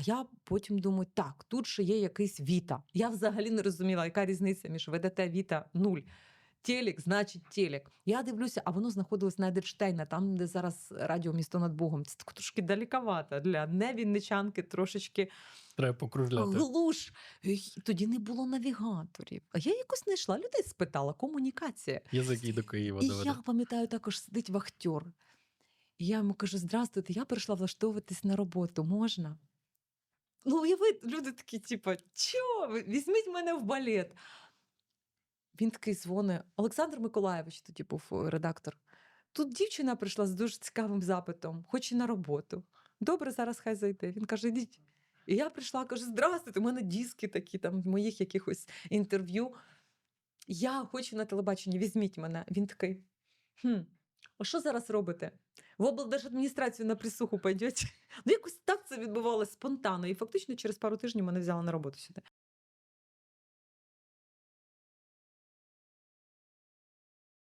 А я потім думаю, так, тут ще є якийсь Віта. Я взагалі не розуміла, яка різниця між ВДТ Віта нуль. Телек, значить телек. Я дивлюся, а воно знаходилось на Едельштейна, там, де зараз радіо місто над Богом. Це так трошки далековато для невінничанки, трошечки Треба покружляти. глуш. Тоді не було навігаторів. А я якось знайшла людей, спитала, комунікація. Язик до Києва І доведе. я пам'ятаю, також сидить вахтер. І я йому кажу: Здравствуйте, я прийшла влаштовуватись на роботу, можна? Ну, уяви, люди такі, типу, чо? Візьміть мене в балет. Він такий дзвонить. Олександр Миколаєвич, тоді був редактор. Тут дівчина прийшла з дуже цікавим запитом, хоче на роботу. Добре, зараз хай зайде. Він каже: ідіть. І я прийшла, кажу: Здравствуйте, у мене диски такі, там моїх якихось інтерв'ю. Я хочу на телебаченні, візьміть мене. Він такий. Хм, а що зараз робите? В облдержадміністрацію на присуху пойдете? Ну, якось так це відбувалося спонтанно. І фактично через пару тижнів мене взяли на роботу сюди.